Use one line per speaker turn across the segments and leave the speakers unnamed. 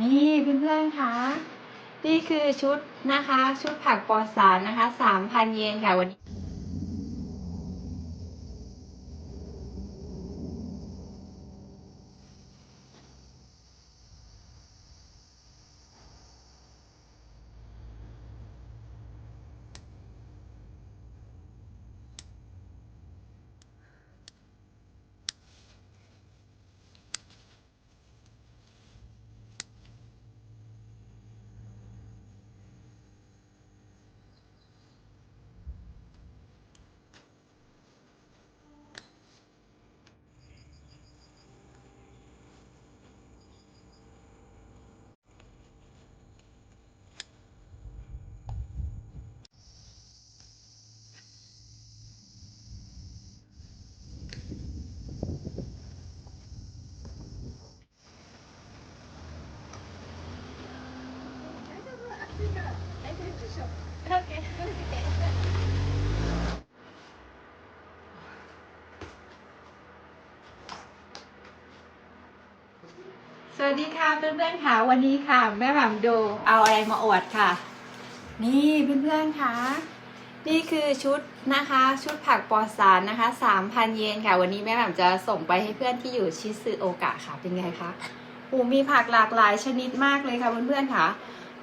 นี่เพื่อนๆคะนี่คือชุดนะคะ ชุดผักปลอดสารนะคะสามพันเยนค่ะวันนี้ สวัสดีค่ะเพื่อนๆค่ะวันนี้ค่ะ แม่หม่ำดูเอาอะไรมาอวดค่ะ นี่เพื่อนๆค่ะ นี่คือชุดนะคะ ชุดผักปลอดสารนะคะ 3,000 เยนค่ะ วันนี้แม่หม่ำจะส่งไปให้เพื่อนที่อยู่ชิซึโอกะค่ะเป็นไงคะโอ้มีผักหลากหลายชนิดมากเลยค่ะเพื่อนๆค่ะ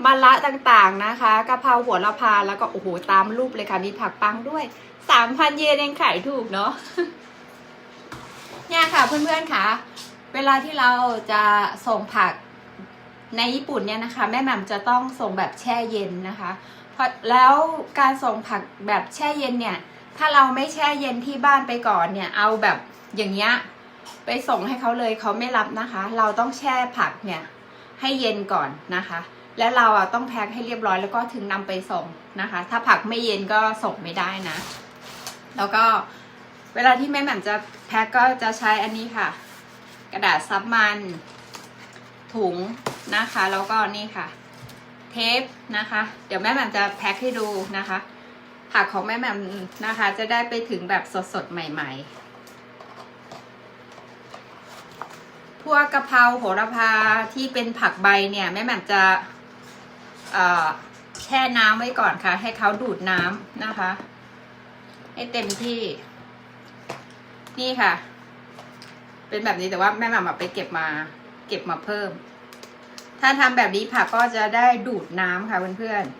มะละต่างๆนะคะกะเพราหัวละพาแล้วก็โอ้โหตามรูปเลยค่ะมีผักปังด้วย3,000เยนเองขายถูกเนาะเนี่ยค่ะเพื่อนๆค่ะเวลาที่เราจะส่งผักในญี่ปุ่นเนี่ยนะคะ แม่แหม่มจะต้องส่งแบบแช่เย็นนะคะเพราะแล้วการส่งผักแบบแช่เย็นเนี่ย ถ้าเราไม่แช่เย็นที่บ้านไปก่อนเนี่ย เอาแบบอย่างเงี้ยไปส่งให้เขาเลยเขาไม่รับนะคะ เราต้องแช่ผักเนี่ยให้เย็นก่อนนะคะ และเราอะต้องแพ็คให้เรียบร้อยแล้วก็ถึงนำไปส่งนะคะ ถ้าผักไม่เย็นก็ส่งไม่ได้นะ แล้วก็เวลาที่แม่แหม่มจะแพ็คก็จะใช้อันนี้ค่ะ กระดาษซับมัน ถุงนะคะ แล้วก็นี่ค่ะ เทปนะคะ เดี๋ยวแม่แหม่มจะแพ็คให้ดูนะคะ ผักของแม่แหม่มนะคะ จะได้ไปถึงแบบสดๆใหม่ ๆพวกกะเพราโหระพาที่เป็นผักใบเนี่ยแม่แหม่มจะ แช่น้ำไว้ก่อนค่ะ ให้เขาดูดน้ำนะคะ ให้เต็มที่ นี่ค่ะ เป็นแบบนี้แต่ว่าแม่หม่ำเอาไปเก็บมา เก็บมาเพิ่ม ถ้าทำแบบนี้ผักก็จะได้ดูดน้ำค่ะเพื่อนๆ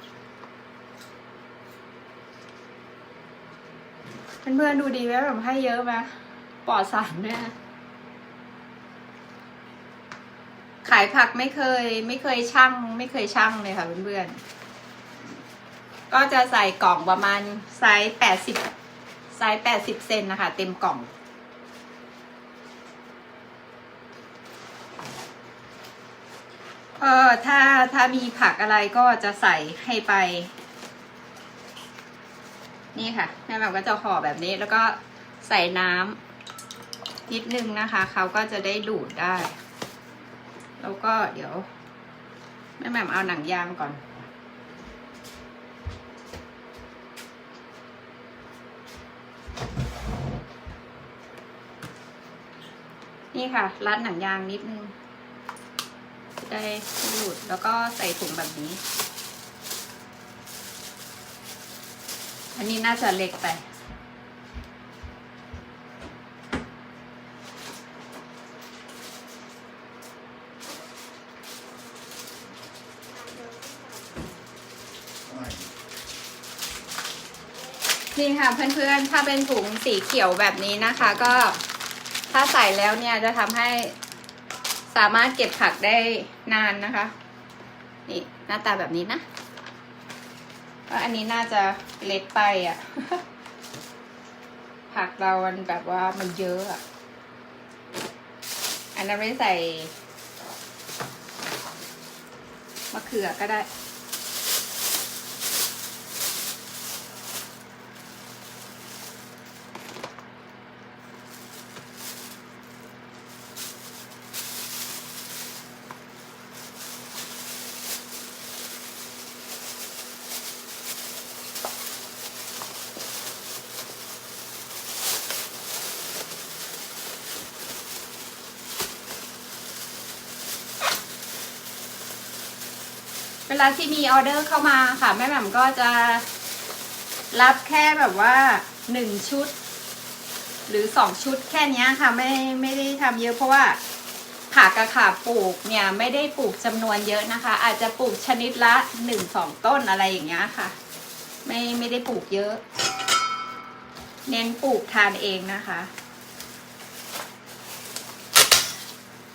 เพื่อนๆดูดีไหมแบบให้เยอะไหมปลอดสารเนี่ยขายผักไม่เคย ไม่เคยช่าง ไม่เคยช่างเลยค่ะเพื่อนๆ ก็จะใส่กล่องประมาณไซส์แปดสิบไซส์แปดสิบเซนนะคะ เต็มกล่อง เออถ้าถ้ามีผักอะไรก็จะใส่ให้ไป นี่ค่ะแม่แบบก็จะห่อแบบนี้แล้วก็ใส่น้ำนิดนึงนะคะ เขาก็จะได้ดูดได้ แล้วก็เดี๋ยวแม่แม่มเอาหนังยางก่อน นี่ค่ะ รัดหนังยางนิดนึงจะได้หลุดแล้วก็ใส่ถุงแบบนี้ อันนี้น่าจะเล็กไป นี่ค่ะเพื่อนๆ ถ้าเป็นถุงสีเขียวแบบนี้นะคะก็ถ้าใส่แล้วเนี่ยจะทำให้สามารถเก็บผักได้นานนะคะ นี่หน้าตาแบบนี้นะก็อันนี้น่าจะเล็กไปอะ่ะ ผักเรามันแบบว่ามันเยอะอะ่ะ อันนั้นไม่ใส่มะเขือก็ได้ วลาที่มีออเดอร์เข้ามาค่ะ แม่แหม่มก็จะรับแค่แบบว่าหนึ่งชุด หรือสองชุดแค่นี้ค่ะไม่ไม่ได้ทำเยอะเพราะว่าผักกระขาปลูกเนี่ยไม่ได้ปลูกจำนวนเยอะนะคะ อาจจะปลูกชนิดละหนึ่งสองต้นอะไรอย่างเงี้ยค่ะ ไม่ไม่ได้ปลูกเยอะ เน้นปลูกทานเองนะคะ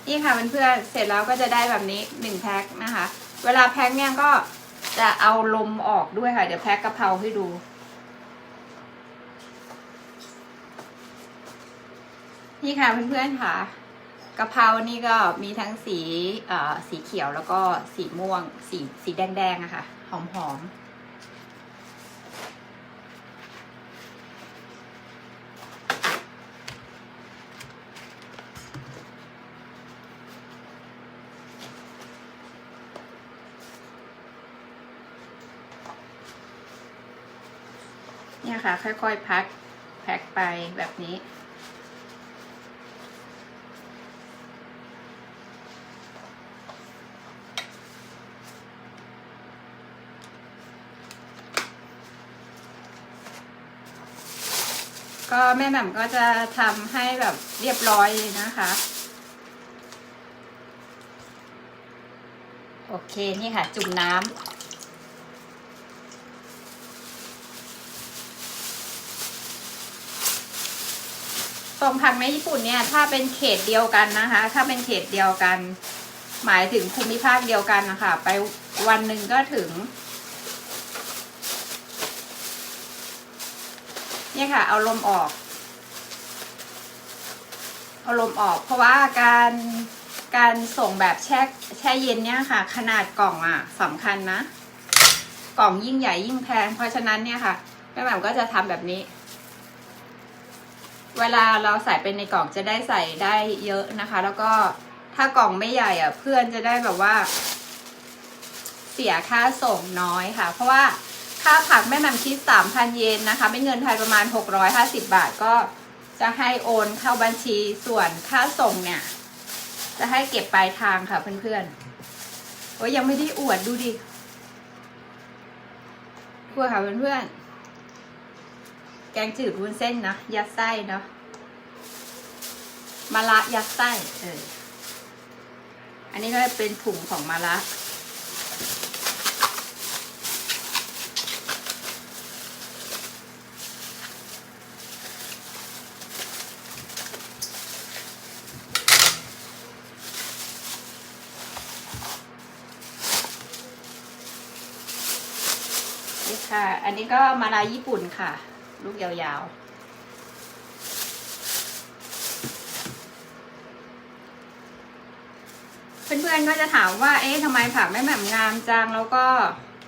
นี่ค่ะเพื่อนๆเสร็จแล้วก็จะได้แบบนี้หนึ่งแพ็คนะคะ เวลาแพ็คเนี่ยก็จะเอาลมออกด้วยค่ะ เดี๋ยวแพ็คกะเพราให้ดู นี่ค่ะเพื่อนๆค่ะกะเพรานี่ก็มีทั้งสีเอ่อสีเขียวแล้วก็สีม่วง สีสีแดงๆอะค่ะ หอมๆ เนี่ยค่ะ ค่อยๆพักแพ็คไปแบบนี้ ก็แม่แหม่มก็จะทำให้แบบเรียบร้อยนะคะโอเค นี่ค่ะ จุ่มน้ำ ส่งผักในญี่ปุ่นเนี่ย ถ้าเป็นเขตเดียวกันนะคะ ถ้าเป็นเขตเดียวกัน หมายถึงภูมิภาคเดียวกันนะคะ ไปวันหนึ่งก็ถึง เนี่ยค่ะ เอาลมออก เอาลมออก เพราะว่าการการส่งแบบแช่แช่เย็นเนี่ยค่ะ ขนาดกล่องอะสำคัญนะ กล่องยิ่งใหญ่ยิ่งแพง เพราะฉะนั้นเนี่ยค่ะแม่แหม่มก็จะทำแบบนี้ เวลาเราใส่เป็นในกล่องจะได้ใส่ได้เยอะนะคะ แล้วก็ถ้ากล่องไม่ใหญ่อะ เพื่อนจะได้แบบว่า เสียค่าส่งน้อยค่ะ เพราะว่าค่าผักแม่แหม่มคิด3,000เยนนะคะ เป็นเงินไทยประมาณ650บาทก็จะให้โอนเข้าบัญชีส่วนค่าส่งเนี่ย จะให้เก็บปลายทางค่ะเพื่อนๆโอ้ยยังไม่ได้อวดดูดิพวกค่ะเพื่อนๆ แกงจืดวุ้นเส้นนะยัดไส้เนาะมะระยัดไส้เอออันนี้ก็เป็นถุงของมะระนี่ค่ะ อันนี้ก็มาลายญี่ปุ่นค่ะ ลูกยาวๆ เพื่อนๆก็จะถามว่า เอ๊ะทำไมผักแม่แหม่มงามจัง แล้วก็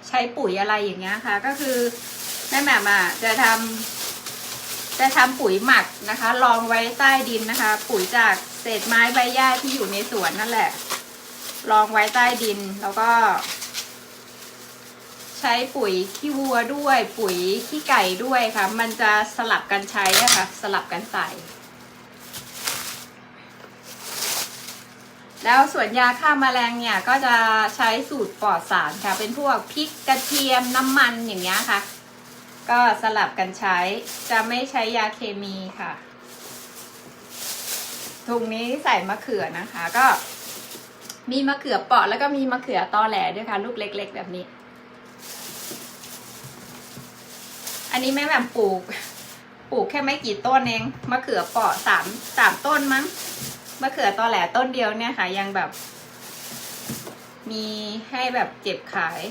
ใช้ปุ๋ยอะไรอย่างเงี้ยค่ะ ก็คือแม่แหม่มอะจะทำจะทำปุ๋ยหมักนะคะ รองไว้ใต้ดินนะคะ ปุ๋ยจากเศษไม้ใบหญ้าที่อยู่ในสวนนั่นแหละ รองไว้ใต้ดินแล้วก็ ใช้ปุ๋ยขี้วัวด้วย ปุ๋ยขี้ไก่ด้วยค่ะ มันจะสลับกันใช้อะค่ะสลับกันใส่ แล้วส่วนยาฆ่าแมลงเนี่ยก็จะใช้สูตรปลอดสารค่ะ เป็นพวกพริกกระเทียมน้ำมันอย่างเงี้ยค่ะ ก็สลับกันใช้ จะไม่ใช้ยาเคมีค่ะถุงนี้ใส่มะเขือนะคะ ก็มีมะเขือเปาะแล้วก็มีมะเขือตอแหลด้วยค่ะ ลูกเล็ก ๆ แบบนี้ อันนี้แม่แหม่ปลูก ปลูกแค่ไม่กี่ต้นเองมะเขือเปราะสามสามต้นมั้งมะเขือตอแหลต้นเดียวเนี่ยค่ะ ยังแบบ มีให้แบบเก็บขาย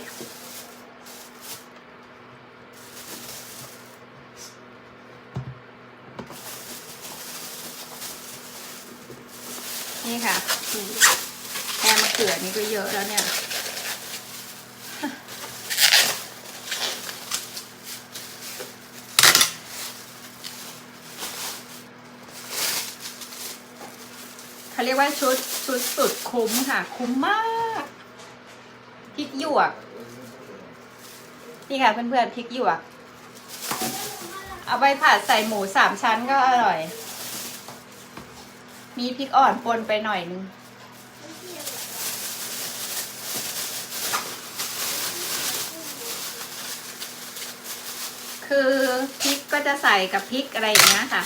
นี่ค่ะแค่มะเขือนี่ก็เยอะแล้วเนี่ย เขาเรียกว่าชุดชุดสุดคุ้มค่ะ คุ้มมากพริกหยวก นี่ค่ะเพื่อนๆพริกหยวก เอาไปผัดใส่หมูสามชั้นก็อร่อย มีพริกอ่อนปนไปหน่อยนึงคือพริกก็จะใส่กับพริกอะไรอย่างเงี้ยค่ะ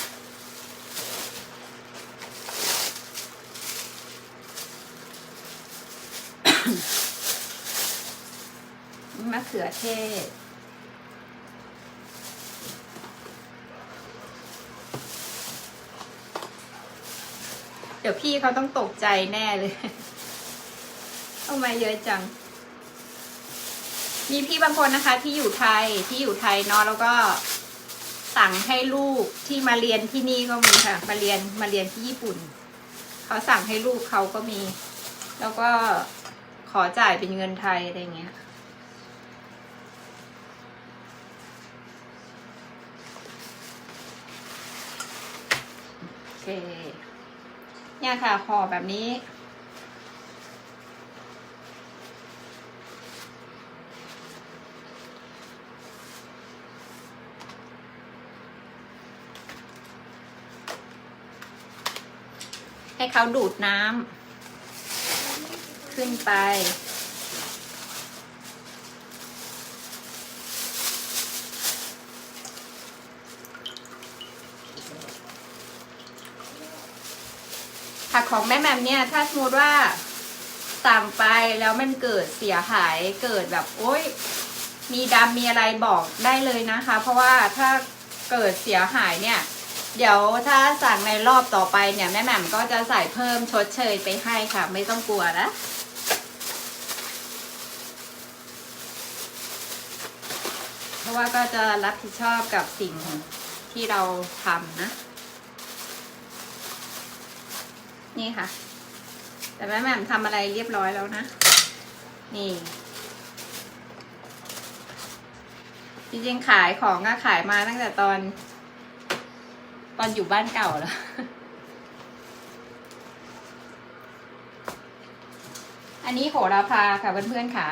ขือเทศ เดี๋ยวพี่เขาต้องตกใจแน่เลย เอามาเยอะจัง มีพี่บางคนนะคะ ที่อยู่ไทยที่อยู่ไทยเนาะแล้วก็สั่งให้ลูกที่มาเรียนที่นี่ก็มีค่ะ มาเรียนมาเรียนที่ญี่ปุ่น เขาสั่งให้ลูกเขาก็มี แล้วก็ขอจ่ายเป็นเงินไทยอะไรเงี้ย เค เนี่ยค่ะห่อแบบนี้ ให้เขาดูดน้ำขึ้นไป ของแม่แมมเนี่ย ถ้าสมมติว่าสั่งไปแล้วมันเกิดเสียหายเกิดแบบโอ๊ยมีดำมีอะไรบอกได้เลยนะคะ เพราะว่าถ้าเกิดเสียหายเนี่ย เดี๋ยวถ้าสั่งในรอบต่อไปเนี่ยแม่แหม่มก็จะใส่เพิ่มชดเชยไปให้ค่ะ ไม่ต้องกลัวนะเพราะว่าก็จะรับผิดชอบกับสิ่งที่เราทำนะ นี่ค่ะ แต่แม่แม่มทำอะไรเรียบร้อยแล้วนะ นี่ จริงๆขายของก็ขายมาตั้งแต่ตอน ตอนอยู่บ้านเก่าแล้วอันนี้โหระพาค่ะเพื่อนๆค่ะ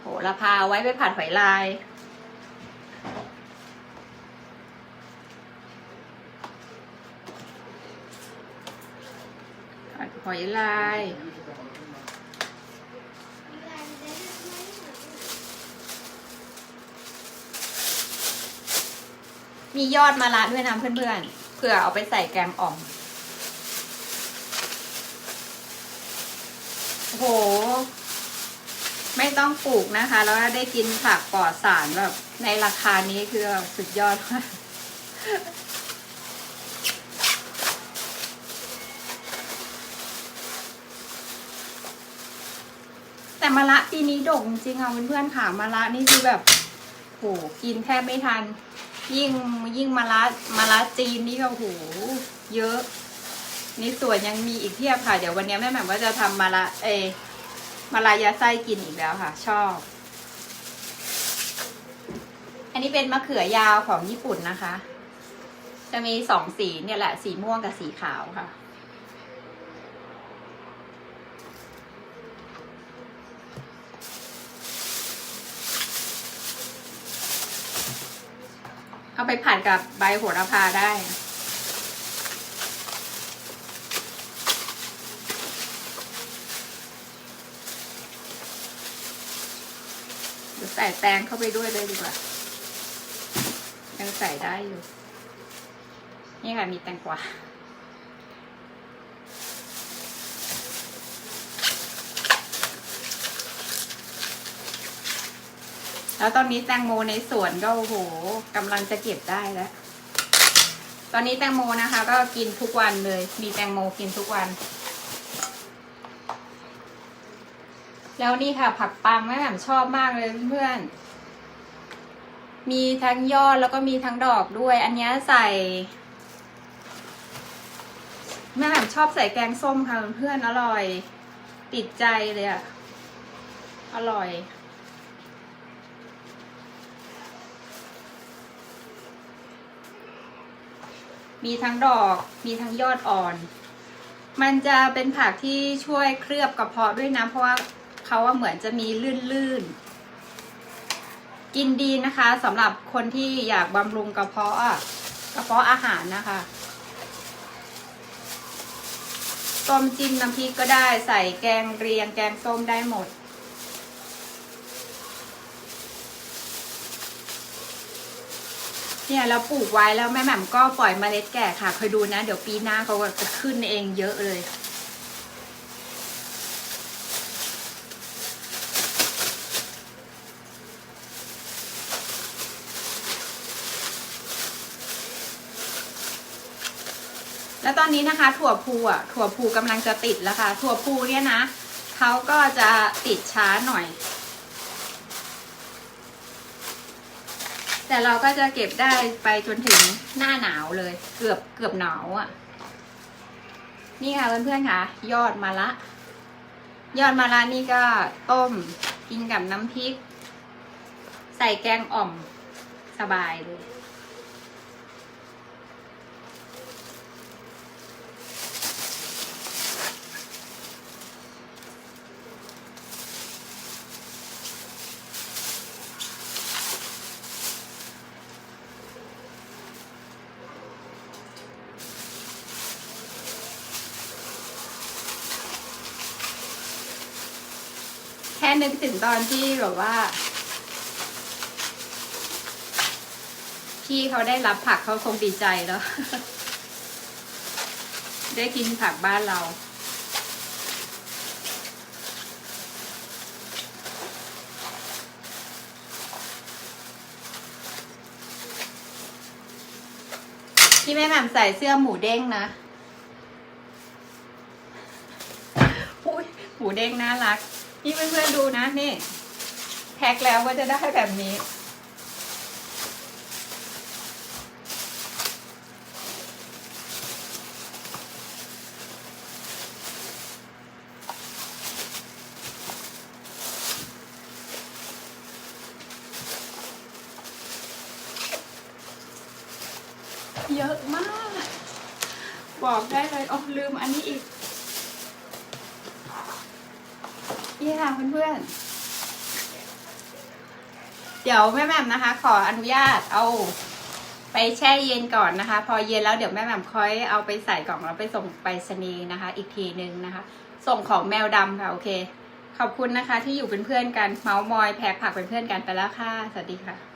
โหระพาไว้ไปผัดหอยลาย หอยลาย มียอดมะระด้วยนะเพื่อนๆเผื่อเอาไปใส่แกงอ่อม โอ้โห ไม่ต้องปลูกนะคะ แล้วได้กินผักปลอดสารแบบในราคานี้คือสุดยอดมาก แต่มะระปีนี้ด่งจริงค่ะเพื่อนๆค่ะมะระนี่คือแบบโหกินแทบไม่ทัน ยิ่งยิ่งมะระมะระจีนนี่ก็โหเยอะนี่ส่วนยังมีอีกเทียบค่ะ เดี๋ยววันนี้แม่แหม่มก็จะทำมะระเออมะระยาไส้กินอีกแล้วค่ะ ชอบ อันนี้เป็นมะเขือยาวของญี่ปุ่นนะคะ จะมีสองสีเนี่ยแหละ สีม่วงกับสีขาวค่ะ เอาไปผัดกับใบโหระพาได้ เดี๋ยวใส่แตงเข้าไปด้วยเลยดีกว่า ยังใส่ได้อยู่ นี่ค่ะมีแตงกวา แล้วตอนนี้แตงโมในสวนก็โอ้โหกำลังจะเก็บได้แล้ว ตอนนี้แตงโมนะคะ ก็กินทุกวันเลย มีแตงโมกินทุกวัน แล้วนี่ค่ะ ผักปังแม่แหม่มชอบมากเลยเพื่อนมีทั้งยอดแล้วก็มีทั้งดอกด้วย อันนี้ใส่แม่แหม่มชอบใส่แกงส้มค่ะเพื่อนอร่อย ติดใจเลยอะอร่อย มีทั้งดอก มีทั้งยอดอ่อน มันจะเป็นผักที่ช่วยเคลือบกระเพาะด้วยนะเพราะว่าเขาว่าเหมือนจะมีลื่นๆ กินดีนะคะสำหรับคนที่อยากบำรุงกระเพาะอะกระเพาะอาหารนะคะต้มจิ้มน้ำพริกก็ได้ใส่แกงเรียงแกงส้มได้หมด เนี่ยเราปลูกไว้แล้วแม่แหม่มก็ปล่อยเมล็ดแก่ค่ะคอยดูนะ เดี๋ยวปีหน้าเขาก็จะขึ้นเองเยอะเลยแล้วตอนนี้นะคะ ถั่วพูอะถั่วพูกำลังจะติดแล้วค่ะ ถั่วพูเนี่ยนะเขาก็จะติดช้าหน่อย แต่เราก็จะเก็บได้ไปจนถึงหน้าหนาวเลย เกือบเกือบหนาวอะ่ะ นี่ค่ะเพื่อนๆค่ะ ยอดมะละยอดมะละนี่ก็ต้มกินกับน้ำพริก ใส่แกงอ่อมสบายเลย นึกถึงตอนที่แบบว่า พี่เขาได้รับผักเขาคงดีใจแล้ว ได้กินผักบ้านเราพี่แม่แหม่มใส่เสื้อหมูเด้งนะอุ้ยหมูเด้งน่ารัก นี่เพื่อนๆดูนะนี่ แพ็คแล้วก็จะได้แบบนี้ เยอะมาก บอกได้เลยอ๋อลืมอันนี้อีก นี่ค่ะเพื่อนๆ เดี๋ยวแม่แม่มนะคะ ขออนุญาตเอาไปแช่เย็นก่อนนะคะ พอเย็นแล้วเดี๋ยวแม่แม่มค่อยเอาไปใส่กล่องแล้วไปส่งไปสนีนะคะ อีกทีนึงนะคะ ส่งของแมวดำค่ะ โอเค ขอบคุณนะคะที่อยู่เป็นเพื่อนกันเมาส์มอยแพ็คผักเป็นเพื่อนกันไปแล้วค่ะ สวัสดีค่ะ